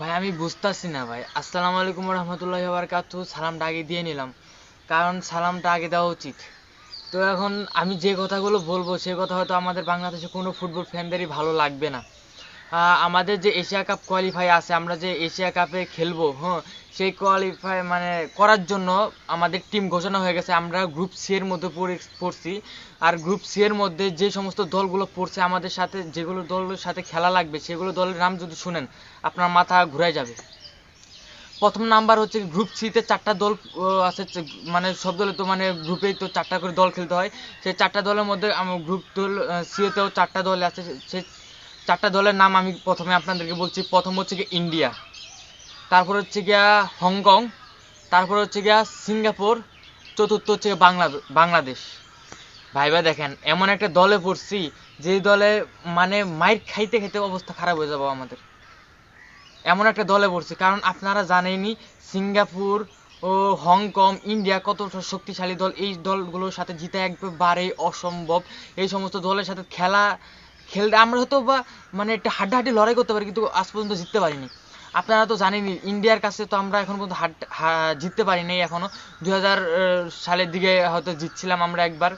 ভাই, আমি বুঝতেছি না ভাই। আসসালামু আলাইকুম রহমতুল্লাহ বারকাতু সালামটা আগে দিয়ে নিলাম। কারণ সালামটা আগে দেওয়া উচিত। তো এখন আমি যে কথাগুলো বলব, সে কথা হয়তো আমাদের বাংলাদেশে কোনো ফুটবল ফ্যানদেরই ভালো লাগবে না। আমাদের যে এশিয়া কাপ কোয়ালিফাই আছে, আমরা যে এশিয়া কাপে খেলব হ্যাঁ সেই কোয়ালিফাই মানে করার জন্য আমাদের টিম ঘোষণা হয়ে গেছে। আমরা গ্রুপ সি এর মধ্যে পড়ে- পড়ছি। আর গ্রুপ সি এর মধ্যে যে সমস্ত দলগুলো পড়ছে, আমাদের সাথে যেগুলো দলের সাথে খেলা লাগবে, সেগুলো দলের নাম যদি শুনেন, আপনার মাথা ঘুরে যাবে। প্রথম নাম্বার হচ্ছে গ্রুপ সিতে চারটা দল আছে মানে সব দলে তো মানে গ্রুপেই তো চারটা করে দল খেলতে হয়। সেই চারটা দলের মধ্যে গ্রুপ দল সিওতেও চারটা দল আছে সেই চারটা দলের নাম আমি প্রথমে আপনাদেরকে বলছি। প্রথম হচ্ছে গিয়ে ইন্ডিয়া, তারপর হচ্ছে গিয়া হংকং, তারপর হচ্ছে গিয়া সিঙ্গাপুর, চতুর্থ হচ্ছে বাংলাদেশ। ভাইবা দেখেন, এমন একটা দলে পড়ছি, যে দলে মানে মাইর খাইতে খাইতে অবস্থা খারাপ হয়ে যাব আমাদের। এমন একটা দলে পড়ছি, কারণ আপনারা জানেনই সিঙ্গাপুর ও হংকং, ইন্ডিয়া কত শক্তিশালী দল, এই দলগুলোর সাথে জিতে একবারেই অসম্ভব। এই সমস্ত দলের সাথে খেলা খেলতে, আমরা হয়তো বা মানে একটা হাড্ডাহাড্ডি লড়াই করতে পারি, কিন্তু আজ পর্যন্ত জিততে পারিনি। আপনারা তো জানেনই, ইন্ডিয়ার কাছে তো আমরা এখন পর্যন্ত হাড জিততে পারিনি এখনও। দুই হাজার সালের দিকে হয়তো জিতছিলাম আমরা একবার।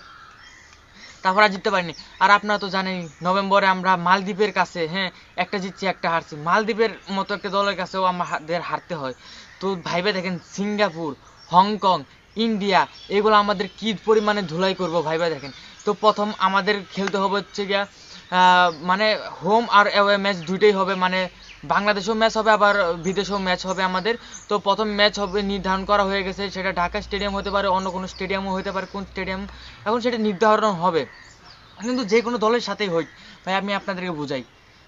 তারপর আর জিততে পারিনি। আর আপনারা তো জানেনই, নভেম্বরে আমরা মালদ্বীপের কাছে হ্যাঁ একটা জিতছি, একটা হারছি। মালদ্বীপের মতো একটা দলের কাছেও আমাদের হারতে হয়। তো ভাইবে দেখেন, সিঙ্গাপুর, হংকং, ইন্ডিয়া, এগুলো আমাদের কি পরিমাণে ধুলাই করব ভাইবা দেখেন। তো প্রথম আমাদের খেলতে হবে হচ্ছে গিয়া মানে হোম আর অ্যাওয়ে ম্যাচ দুইটাই হবে। মানে বাংলাদেশেও ম্যাচ হবে, আবার বিদেশেও ম্যাচ হবে আমাদের। তো প্রথম ম্যাচ হবে নির্ধারণ করা হয়ে গেছে, সেটা ঢাকা স্টেডিয়াম হতে পারে, অন্য কোনো স্টেডিয়ামও হতে পারে, কোন স্টেডিয়াম এখন সেটা নির্ধারণ হবে। কিন্তু যে কোনো দলের সাথেই হোক, ভাই, আমি আপনাদেরকে বুঝাই।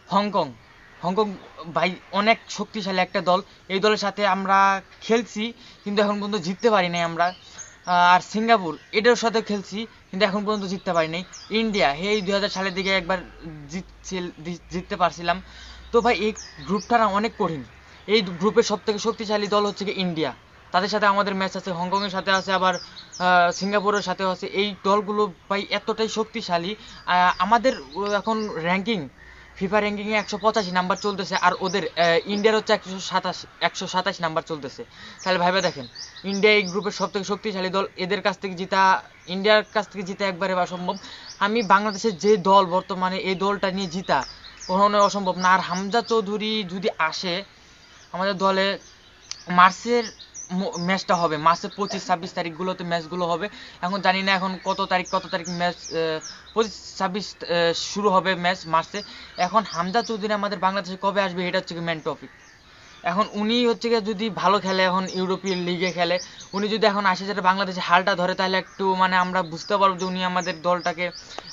হংকং হংকং ভাই, অনেক শক্তিশালী একটা দল। এই দলের সাথে আমরা খেলছি, কিন্তু এখন পর্যন্ত জিততে পারি নাই আমরা। আর সিঙ্গাপুর, এটার সাথে খেলছি, কিন্তু এখন পর্যন্ত জিততে পারি নাই ইন্ডিয়া এই দুই হাজার সালের দিকে একবার জিততে পারছিলাম। তো ভাই, এই গ্রুপটা অনেক কঠিন। এই গ্রুপের সব থেকে শক্তিশালী দল হচ্ছে ইন্ডিয়া। তাদের সাথে আমাদের ম্যাচ আছে, হংকংয়ের সাথে আছে, আবার সিঙ্গাপুরের সাথে আছে। এই দলগুলো ভাই এতটাই শক্তিশালী আমাদের এখন র্যাঙ্কিং ফিফা র্যাঙ্কিংয়ে একশো পঁচাশি নাম্বার চলতেছে আর ওদের ইন্ডিয়ার হচ্ছে একশো সাতাশ একশো সাতাশ নাম্বার চলতেছে। তাহলে ভাইবা দেখেন, ইন্ডিয়া এই গ্রুপের সব থেকে শক্তিশালী দল, এদের কাছ থেকে জিতা, ইন্ডিয়ার কাছ থেকে জিতা একবারে অসম্ভব। আমি বাংলাদেশের যে দল বর্তমানে এই দলটা নিয়ে জিতা কখনো অসম্ভব না। আর হামজা চৌধুরী যদি আসে, আমাদের দলে মার্চের ম্যাচটা হবে। মাসে পঁচিশ, ছাব্বিশ তারিখগুলোতে ম্যাচগুলো হবে। এখন জানি না এখন কত তারিখ কত তারিখ ম্যাচ পঁচিশ, ছাব্বিশ শুরু হবে ম্যাচ মাসে। এখন হামজা চৌধুরী আমাদের বাংলাদেশে কবে আসবে, এটা হচ্ছে মেন টপিক এখন উনি হচ্ছে গিয়ে যদি ভালো খেলে, এখন ইউরোপিয়ান লিগে খেলে, উনি যদি এখন আসে যেটা বাংলাদেশে হালটা ধরে, তাহলে একটু মানে আমরা বুঝতে পারব যে উনি আমাদের দলটাকে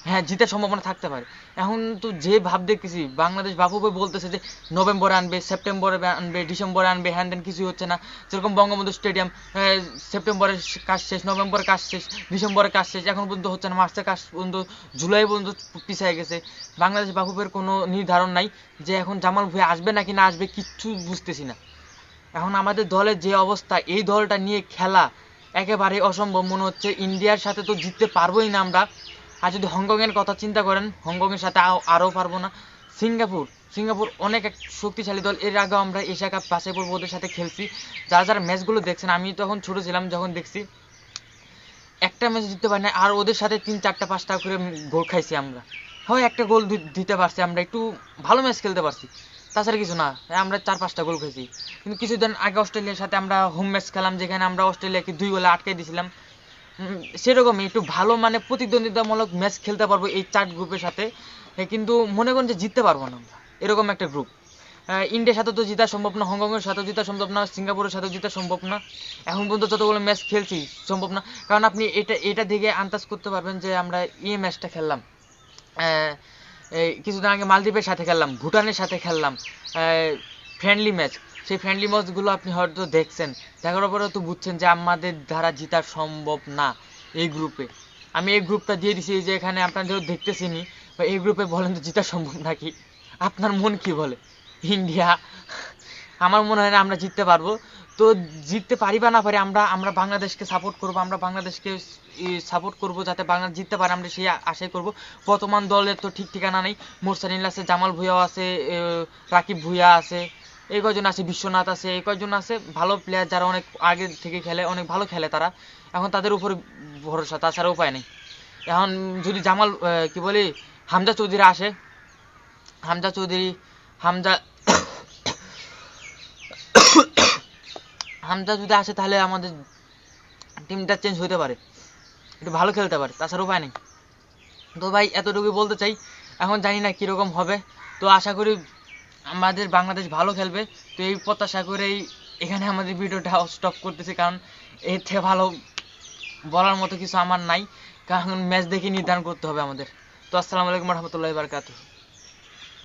হ্যাঁ জিতার সম্ভাবনা থাকতে পারে। এখন তো যে ভাব দেখতেছি, বাংলাদেশ বাপু বলতেছে যে নভেম্বরে আনবে, সেপ্টেম্বরে আনবে, ডিসেম্বরে আনবে হ্যান দেন কিছুই হচ্ছে না। যেরকম বঙ্গবন্ধু স্টেডিয়াম সেপ্টেম্বরে কাজ শেষ, নভেম্বরে কাজ শেষ, ডিসেম্বরে কাজ শেষ, এখন পর্যন্ত হচ্ছে না মার্চের কাজ পর্যন্ত, জুলাই পর্যন্ত পিছিয়ে গেছে। বাংলাদেশ বাফুফের কোনো নির্ধারণ নাই যে এখন জামাল ভুঁইয়া আসবে নাকি না আসবে, কিচ্ছু বুঝতেছি না। এখন আমাদের দলের যে অবস্থা, এই দলটা নিয়ে খেলা একেবারে অসম্ভব। মনে হচ্ছে ইন্ডিয়ার সাথে তো জিততে পারবোই না আমরা। আর যদি হংকংয়ের কথা চিন্তা করেন, হংকংয়ের সাথে আরও পারব না। সিঙ্গাপুর সিঙ্গাপুর অনেক এক শক্তিশালী দল। এর আগেও আমরা এশিয়া কাপ পাশে পড়ব ওদের সাথে খেলছি। যারা যারা ম্যাচগুলো দেখছেন, আমি তখন ছোট ছিলাম, যখন দেখছি একটা ম্যাচ জিততে পারি না আর ওদের সাথে তিন, চারটা, পাঁচটা করে গোল খাইছি আমরা। হয় একটা গোল দিতে পারছি আমরা, একটু ভালো ম্যাচ খেলতে পারছি। তাছাড়া কিছু না। আমরা চার, পাঁচটা গোল খেয়েছি। কিন্তু কিছুদিন আগে অস্ট্রেলিয়ার সাথে আমরা হোম ম্যাচ খেলাম, যেখানে আমরা অস্ট্রেলিয়াকে দুই গোলে আটকে দিয়েছিলাম সেরকমই, একটু ভালো মানে প্রতিদ্বন্দ্বিতামূলক ম্যাচ খেলতে পারব এই চার গ্রুপের সাথে। কিন্তু মনে করেন যে জিততে পারব না আমরা। এরকম একটা গ্রুপ ইন্ডিয়ার সাথে তো জেতা সম্ভব না, হংকংয়ের সাথেও জেতা সম্ভব না, সিঙ্গাপুরের সাথেও জেতা সম্ভব না। এখন পর্যন্ত যতগুলো ম্যাচ খেলছি, সম্ভব না। কারণ আপনি এটা এটা দেখে আন্দাজ করতে পারবেন যে আমরা এই ম্যাচটা খেললাম। এই কিছুদিন আগে মালদ্বীপের সাথে খেললাম, ভুটানের সাথে খেললাম ফ্রেন্ডলি ম্যাচ সেই ফ্রেন্ডলি ম্যাচগুলো আপনি হয়তো দেখছেন। দেখার পরে তো বুঝছেন যে আমাদের দ্বারা জেতা সম্ভব না এই গ্রুপে আমি এই গ্রুপটা দিয়ে দিছি যে এখানে আপনাদের দেখতেছিনি, বা এই গ্রুপে বলেন তো জেতা সম্ভব নাকি? আপনার মন কি বলে? ইন্ডিয়া, আমার মনে হয় না আমরা জিততে পারব। তো জিততে পারি বা না পারি আমরা আমরা বাংলাদেশকে সাপোর্ট করব, আমরা বাংলাদেশকে সাপোর্ট করব যাতে বাংলাদেশ জিততে পারে, আমরা সেই আশাই করব। বর্তমান দলের তো ঠিক ঠিকানা নেই মোরসানিল আছে, জামাল ভুঁইয়াও আছে রাকিব ভুঁইয়া আছে, এই কয়জন আছে, বিশ্বনাথ আছে, এই কয়জন আছে, ভালো প্লেয়ার যারা অনেক আগে থেকে খেলে, অনেক ভালো খেলে তারা। এখন তাদের উপর ভরসা, তাছাড়া উপায় নেই। এখন যদি জামাল কি বলি, হামজা চৌধুরী আসে, হামজা চৌধুরী, হামজা হামজা যদি আসে তাহলে আমাদের টিমটা চেঞ্জ হতে পারে। একটু ভালো খেলতে পারে, তাছাড়া উপায় নেই। তো ভাই, এতটুকুই বলতে চাই। এখন জানি না কীরকম হবে। তো আশা করি আমাদের বাংলাদেশ ভালো খেলবে। তো এই প্রত্যাশা করেই এখানে আমাদের ভিডিওটা স্টপ করতেছি। কারণ এর থেকে ভালো বলার মতো কিছু আমার নাই। কারণ ম্যাচ দেখে নির্ধারণ করতে হবে আমাদের। তো আসসালামু আলাইকুম রহমতুল্লাহ বারকাতুহ।